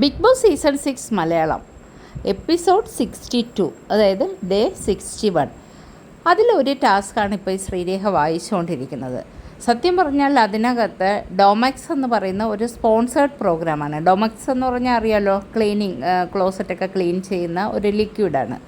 Big Boss season six Malayalam episode sixty two അതായത് day sixty one. അതിലൊരു ടാസ്ക്കാണ് ഇപ്പോൾ ഈ ശ്രീരേഖ വായിച്ചുകൊണ്ടിരിക്കുന്നത്. സത്യം പറഞ്ഞാൽ അതിനകത്ത് ഡോമക്സ് എന്ന് പറയുന്ന ഒരു സ്പോൺസേഡ് പ്രോഗ്രാമാണ്. ഡോമക്സ് എന്ന് പറഞ്ഞാൽ അറിയാലോ ക്ലീനിങ് ക്ലോസറ്റൊക്കെ ക്ലീൻ ചെയ്യുന്ന ഒരു ലിക്വിഡാണ്.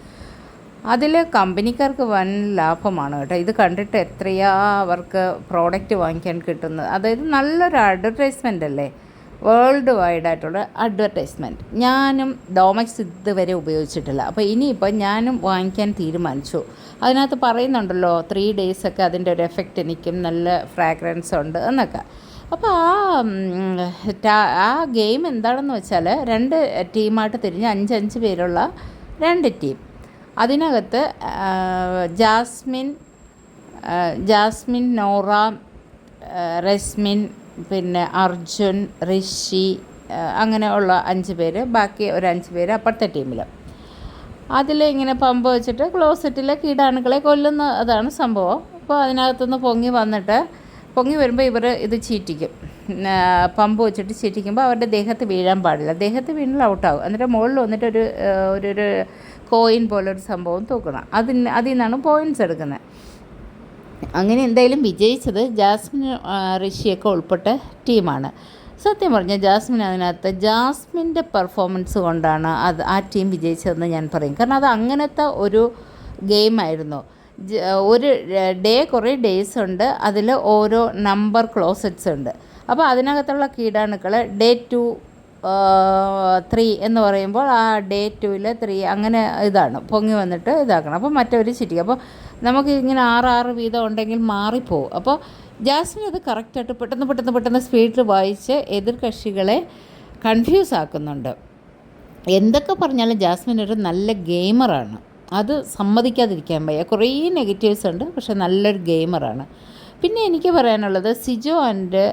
അതിൽ കമ്പനിക്കാർക്ക് വൻ ലാഭമാണ് കേട്ടോ. ഇത് കണ്ടിട്ട് എത്രയാ അവർക്ക് പ്രോഡക്റ്റ് വാങ്ങിക്കാൻ കിട്ടുന്നത്. അതായത് നല്ലൊരു അഡ്വർടൈസ്മെന്റ് അല്ലേ? വേൾഡ് വൈഡ് ആയിട്ടുള്ള അഡ്വർടൈസ്മെന്റ് ഞാനും ഡോമക്സ് ഇതുവരെ ഉപയോഗിച്ചിട്ടില്ല. അപ്പോൾ ഇനിയിപ്പോൾ ഞാനും വാങ്ങിക്കാൻ തീരുമാനിച്ചു. അതിനകത്ത് പറയുന്നുണ്ടല്ലോ ത്രീ ഡേയ്സൊക്കെ അതിന്റെ ഒരു എഫക്റ്റ് എനിക്കും നല്ല ഫ്രാഗ്രൻസ് ഉണ്ട് എന്നൊക്കെ. അപ്പോൾ ആ ആ ഗെയിം എന്താണെന്ന് വെച്ചാൽ രണ്ട് ടീമായിട്ട് തിരിഞ്ഞ് അഞ്ചഞ്ച് പേരുള്ള രണ്ട് ടീം അതിനകത്ത് ജാസ്മിൻ ജാസ്മിൻ നോറ റസ്മിൻ പിന്നെ അർജുൻ ഋഷി അങ്ങനെയുള്ള അഞ്ച് പേര്. ബാക്കി ഒരു അഞ്ച് പേര് അപ്പുറത്തെ ടീമിൽ അതിൽ ഇങ്ങനെ പമ്പ് വെച്ചിട്ട് ക്ലോസറ്റിലെ കീടാണുക്കളെ കൊല്ലുന്ന അതാണ് സംഭവം. അപ്പോൾ അതിനകത്തുനിന്ന് പൊങ്ങി വന്നിട്ട് പൊങ്ങി വരുമ്പോൾ ഇവർ ഇത് ചീറ്റിക്കും. പമ്പ് വെച്ചിട്ട് ചീറ്റിക്കുമ്പോൾ അവരുടെ ദേഹത്ത് വീഴാൻ പാടില്ല. ദേഹത്ത് വീണിൽ ഔട്ടാവും. എന്നിട്ട് മുകളിൽ വന്നിട്ട് ഒരു ഒരു കോയിൻ പോലൊരു സംഭവം തൂക്കണം. അതിന് അതിൽ നിന്നാണ് പോയിന്റ്സ് എടുക്കുന്നത്. അങ്ങനെ എന്തായാലും വിജയിച്ചത് ജാസ്മിൻ ഋഷിയൊക്കെ ഉൾപ്പെട്ട ടീമാണ്. സത്യം പറഞ്ഞാൽ ജാസ്മിൻ അതിനകത്ത് ജാസ്മിന്റെ പെർഫോമൻസ് കൊണ്ടാണ് അത് ആ ടീം വിജയിച്ചതെന്ന് ഞാൻ പറയും. കാരണം അത് അങ്ങനത്തെ ഒരു ഗെയിമായിരുന്നു. ഒരു ഡേ കുറേ ഡേയ്സ് ഉണ്ട്. അതിൽ ഓരോ നമ്പർ ക്ലോസറ്റ്സ് ഉണ്ട്. അപ്പോൾ അതിനകത്തുള്ള കീടാണുക്കൾ ഡേ ടു ത്രീ എന്ന് പറയുമ്പോൾ ആ ഡേ ടുവിൽ ത്രീ അങ്ങനെ ഇതാണ്. പൊങ്ങി വന്നിട്ട് ഇതാക്കണം. അപ്പോൾ മറ്റവർ ചിരിക്കും അപ്പോൾ നമുക്ക് ഇങ്ങനെ ആറ് ആറ് വീതം ഉണ്ടെങ്കിൽ മാറിപ്പോവും. അപ്പോൾ ജാസ്മിൻ അത് കറക്റ്റായിട്ട് പെട്ടെന്ന് പെട്ടെന്ന് പെട്ടെന്ന് സ്പീഡിൽ വായിച്ച് എതിർ കക്ഷികളെ കൺഫ്യൂസ് ആക്കുന്നുണ്ട്. എന്തൊക്കെ പറഞ്ഞാലും ജാസ്മിൻ ഒരു നല്ല ഗെയിമറാണ് അത് സമ്മതിക്കാതിരിക്കാൻ വയ്യ. കുറേ നെഗറ്റീവ്സ് ഉണ്ട് പക്ഷെ നല്ലൊരു ഗെയിമറാണ് പിന്നെ എനിക്ക് പറയാനുള്ളത് സിജോ ആൻഡ്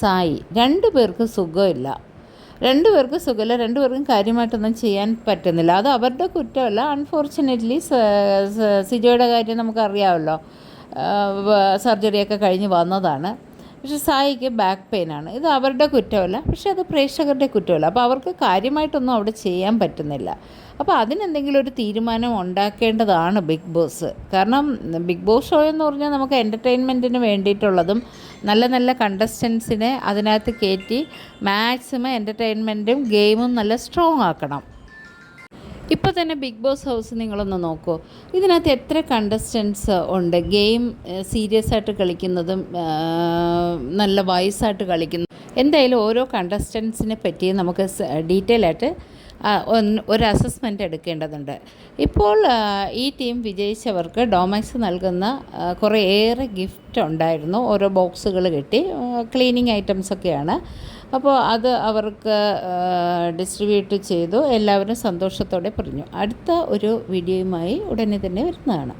സായി രണ്ടു പേർക്ക് സുഖമില്ല. രണ്ടുപേർക്ക് സുഖമില്ല രണ്ടുപേർക്കും കാര്യമായിട്ടൊന്നും ചെയ്യാൻ പറ്റുന്നില്ല. അത് അവരുടെ കുറ്റമല്ല അൺഫോർച്ചുനേറ്റ്ലി സിജോയുടെ കാര്യം നമുക്കറിയാമല്ലോ. സർജറിയൊക്കെ കഴിഞ്ഞ് വന്നതാണ്. പക്ഷേ സായിക്ക് ബാക്ക് പെയിനാണ് ഇത് അവരുടെ കുറ്റമല്ല പക്ഷേ അത് പ്രേക്ഷകരുടെ കുറ്റമല്ല. അപ്പോൾ അവർക്ക് കാര്യമായിട്ടൊന്നും അവിടെ ചെയ്യാൻ പറ്റുന്നില്ല. അപ്പോൾ അതിനെന്തെങ്കിലും ഒരു തീരുമാനം ഉണ്ടാക്കേണ്ടതാണ് ബിഗ് ബോസ്. കാരണം ബിഗ് ബോസ് ഷോ എന്ന് പറഞ്ഞാൽ നമുക്ക് എന്റർടൈൻമെന്റിന് വേണ്ടിയിട്ടുള്ളതും നല്ല നല്ല കണ്ടസ്റ്റൻസിനെ അതിനകത്ത് കയറ്റി മാക്സിമം എന്റർടൈൻമെന്റും ഗെയിമും നല്ല സ്ട്രോങ് ആക്കണം. ഇപ്പോൾ തന്നെ ബിഗ് ബോസ് ഹൗസ് നിങ്ങളൊന്ന് നോക്കൂ. ഇതിനകത്ത് എത്ര കണ്ടസ്റ്റൻസ് ഉണ്ട്? ഗെയിം സീരിയസ് ആയിട്ട് കളിക്കുന്നതും നല്ല വയസ്സായിട്ട് കളിക്കുന്നതും എന്തായാലും ഓരോ കണ്ടസ്റ്റൻസിനെ പറ്റി നമുക്ക് ഡീറ്റെയിൽ ആയിട്ട് ഒരു അസസ്മെന്റ് എടുക്കേണ്ടതുണ്ട്. ഇപ്പോൾ ഈ ടീം വിജയിച്ചവർക്ക് ഡോമക്സ് നൽകുന്ന കുറേയേറെ ഗിഫ്റ്റ് ഉണ്ടായിരുന്നു. ഓരോ ബോക്സുകൾ കിട്ടി. ക്ലീനിങ് ഐറ്റംസ് ഒക്കെയാണ്. അപ്പോൾ അത് അവർക്ക് ഡിസ്ട്രിബ്യൂട്ട് ചെയ്തു. എല്ലാവരും സന്തോഷത്തോടെ പറഞ്ഞു. അടുത്ത ഒരു വീഡിയോയുമായി ഉടനെ തന്നെ വരുന്നതാണ്.